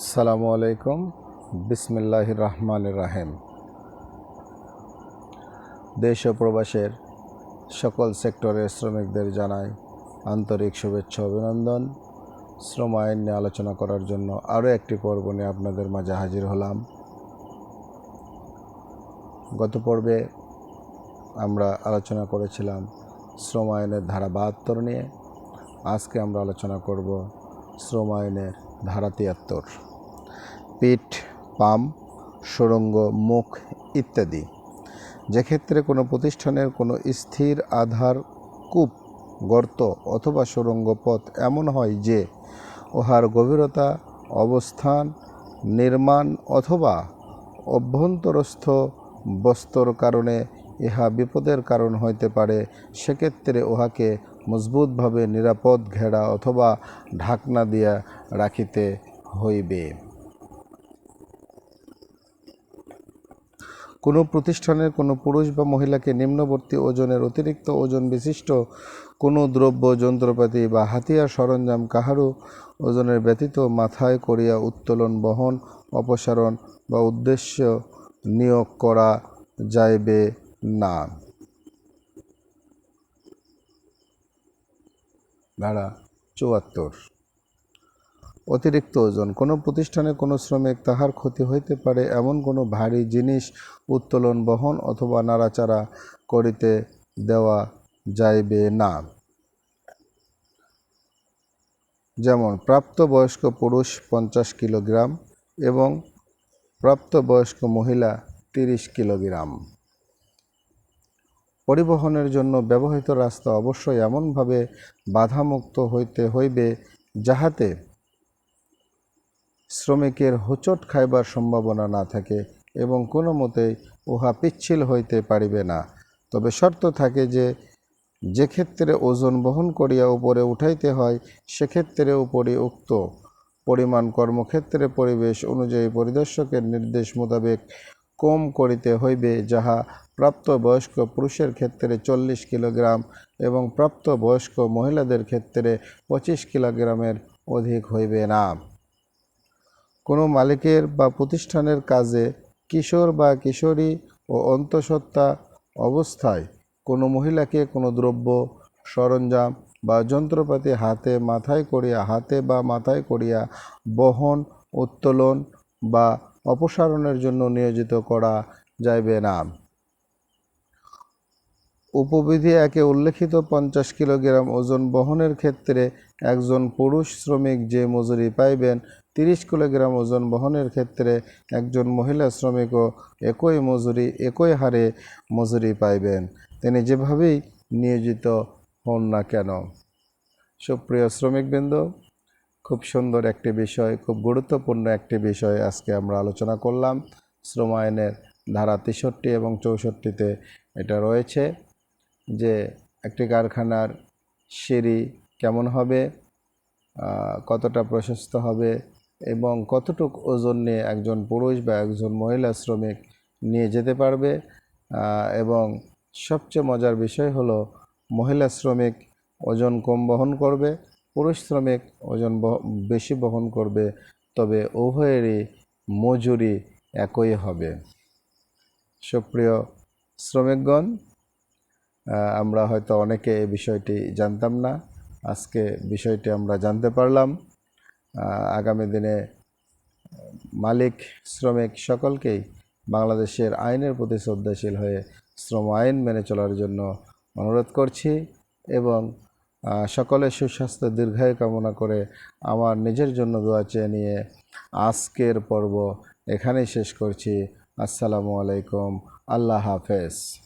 আসসালামু আলাইকুম। বিসমিল্লাহ রহমান রাহেম। দেশ ও প্রবাসের সকল সেক্টরের শ্রমিকদের জানাই আন্তরিক শুভেচ্ছা, অভিনন্দন। শ্রম আইন নিয়ে আলোচনা করার জন্য আরও একটি পর্ব নিয়ে আপনাদের মাঝে হাজির হলাম। গত পর্বে আমরা আলোচনা করেছিলাম শ্রম আইনের ধারা বাহাত্তর নিয়ে। আজকে আমরা আলোচনা করব শ্রম আইনের ধারা তিয়াত্তর। পিঠ, পাম সুড়ঙ্গ মুখ ইত্যাদি। যেক্ষেত্রে কোনো প্রতিষ্ঠানের কোনো স্থির আধার, কূপ, গর্ত অথবা সুড়ঙ্গ পথ এমন হয় যে উহার গভীরতা, অবস্থান, নির্মাণ অথবা অভ্যন্তরস্থ বস্তর কারণে ইহা বিপদের কারণ হইতে পারে, সেক্ষেত্রে উহাকে মজবুতভাবে নিরাপদ ঘেরা অথবা ঢাকনা দিয়া রাখিতে হইবে। কোনো প্রতিষ্ঠানের কোনো পুরুষ বা মহিলাকে নিম্নবর্তী ওজনের অতিরিক্ত ওজন বিশিষ্ট কোনো দ্রব্য, যন্ত্রপাতি বা হাতিয়ার সরঞ্জাম কাহারও ওজনের ব্যতীত মাথায় করিয়া উত্তোলন, বহন, অপসারণ বা উদ্দেশ্য নিয়োগ করা যাইবে না। ধারা চুয়াত্তর। অতিরিক্ত ওজন, কোনো প্রতিষ্ঠানে কোনো শ্রমিক তাহার ক্ষতি হইতে পারে এমন কোনো ভারী জিনিস উত্তোলন, বহন অথবা নাড়াচাড়া করিতে দেওয়া যাইবে না। যেমন, প্রাপ্তবয়স্ক পুরুষ পঞ্চাশ কিলোগ্রাম এবং প্রাপ্তবয়স্ক মহিলা তিরিশ কিলোগ্রাম। পরিবহনের জন্য ব্যবহৃত রাস্তা অবশ্যই এমনভাবে বাধামুক্ত হইতে হইবে যাহাতে শ্রমিকের হোঁচট খাইবার সম্ভাবনা না থাকে এবং কোনো মতেই উহা পিচ্ছিল হইতে পারিবে না। তবে শর্ত থাকে যে যে ক্ষেত্রে ওজন বহন করিয়া উপরে উঠাইতে হয়, সেক্ষেত্রে উপরে উক্ত পরিমাণ কর্মক্ষেত্রে পরিবেশ অনুযায়ী পরিদর্শকের নির্দেশ মোতাবেক কম করিতে হইবে, যাহা প্রাপ্তবয়স্ক পুরুষের ক্ষেত্রে চল্লিশ কিলোগ্রাম এবং প্রাপ্তবয়স্ক মহিলাদের ক্ষেত্রে পঁচিশ কিলোগ্রামের অধিক হইবে না। কোনো মালিকের বা প্রতিষ্ঠানের কাজে কিশোর বা কিশোরী ও অন্তঃসত্ত্বা অবস্থায় কোনো মহিলাকে কোনো দ্রব্য, সরঞ্জাম বা যন্ত্রপাতি হাতে মাথায় করিয়া, হাতে বা মাথায় করিয়া বহন, উত্তোলন বা অপসারণের জন্য নিয়োজিত করা যাইবে না। উপবিধি একে উল্লেখিত পঞ্চাশ কিলোগ্রাম ওজন বহনের ক্ষেত্রে একজন পুরুষ শ্রমিক যে মজুরি পাইবেন, তিরিশ কিলোগ্রাম ওজন বহনের ক্ষেত্রে একজন মহিলা শ্রমিকও একই মজুরি, একই হারে মজুরি পাইবেন। তিনি যেভাবেই নিয়োজিত হন না কেন। সুপ্রিয় শ্রমিকবৃন্দ খুব সুন্দর একটি বিষয়, খুব গুরুত্বপূর্ণ একটি বিষয় আজকে আমরা আলোচনা করলাম। শ্রম আইনের ধারা তেষট্টি এবং চৌষট্টিতে এটা রয়েছে যে একটি কারখানার সিঁড়ি কেমন হবে কতটা প্রশস্ত হবে এবং কতটুক ওজন নিয়ে একজন পুরুষ বা একজন মহিলা শ্রমিক নিয়ে যেতে পারবে। এবং সবচেয়ে মজার বিষয় হলো মহিলা শ্রমিক ওজন কম বহন করবে। পুরুষ শ্রমিক ওজন বেশি বহন করবে, তবে উভয়েরই মজুরি একই হবে। সুপ্রিয় শ্রমিকগণ আমরা হয়তো অনেকে এই বিষয়টি জানতাম না। আজকে বিষয়টি আমরা জানতে পারলাম। আগামী দিনে মালিক, শ্রমিক সকলকেই বাংলাদেশের আইনের প্রতি শ্রদ্ধাশীল হয়ে শ্রম আইন মেনে চলার জন্য অনুরোধ করছি এবং সকলের সুস্বাস্থ্য, দীর্ঘায়ু কামনা করে আমার নিজের জন্য দোয়া চেয়ে নিয়ে আজকের পর্ব এখানেই শেষ করছি। আসসালামু আলাইকুম। আল্লাহ হাফেজ।